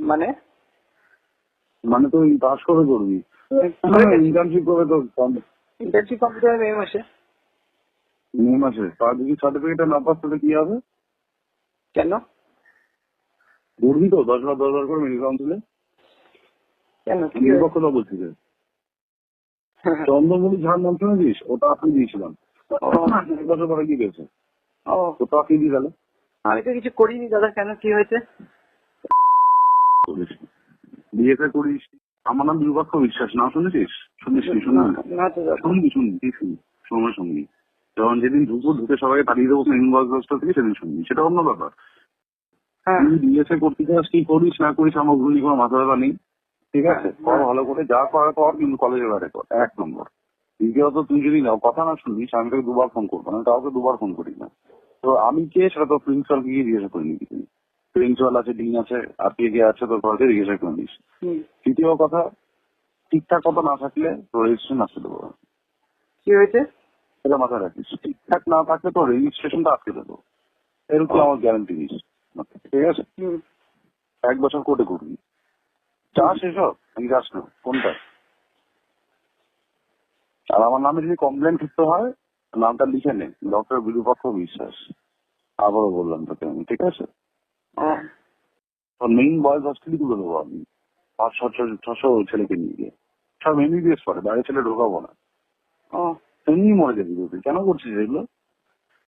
মানে? মানে তুই পাস করে করবি ইন্টার্নশিপ করবে তো ইন্টার্নশিপ কমপ্লিট হবে মে মাসে। মে মাসে? তার যদি সার্টিফিকেট না পাস তাহলে কি হবে? কেন? করবি তো দশ বার দশ বার করে মেডিকেল কাউন্সিলে কেন? নির্পক্ষতা বলছি যে চন্দ্রমণি ঝাড় নাম শুনেছিস? ওটা আপনি দিয়েছিলাম। এক বছর পরে কি ও। ওটা আপনি দিয়ে গেলে আমি তো কিছু করিনি দাদা। কেন? কি হয়েছে? বিয়েতে করিস আমার নাম বিরূপাক্ষ বিশ্বাস না শুনেছিস? শুনিস কি শুনবি শুনবি শুনবি সময় শুনবি যখন যেদিন ঢুকবো ঢুকে সবাইকে তাড়িয়ে দেবো সেদিন বয়স দশটা থেকে সেদিন শুনবি সেটা অন্য ব্যাপার। হ্যাঁ। তুই বিএসএ করতে চাস কি করিস না করিস আমার ভুল কোনো মাথা ব্যথা নেই। ঠিক আছে? কর ভালো করে যা করার কর কিন্তু কলেজে বেড়ে কর। এক নম্বর। দ্বিতীয়ত তুই যদি কথা না শুনিস আমি তোকে দুবার ফোন করব আমি কাউকে দুবার ফোন করি না। তো আমি কে সেটা তো প্রিন্সিপাল গিয়ে জিজ্ঞাসা করে নিবি। তুই প্রিন্সিপাল আছে ডিন আছে আর কে কে আছে তোর কলেজে জিজ্ঞাসা করে নিস। তৃতীয় কথা ঠিকঠাক কথা না থাকলে তোর রেজিস্ট্রেশন আসতে দেবো। কি হয়েছে? এটা মাথায় রাখিস। ঠিকঠাক না থাকলে তোর রেজিস্ট্রেশনটা আটকে দেবো। এরকম আমার গ্যারান্টি দিস ঠিক আছে? এক বছর কোর্টে করবি চাস এসব আমি যাস না। কোনটা? আর আমার নামে যদি কমপ্লেন করতে হয় নামটা লিখে নে। ডক্টর বিরূপক্ষ বিশ্বাস। আবারও বললাম তোকে আমি ঠিক আছে? মেইন বয়েজ হস্টেলই দূরে দেবো আমি। পাঁচ ছশো ছশো ছেলেকে নিয়ে গিয়ে। সব এমবিবিএস করে বাইরে ছেলে ঢোকাবো না। এমনি মরে যাবি কেন করছিস এগুলো?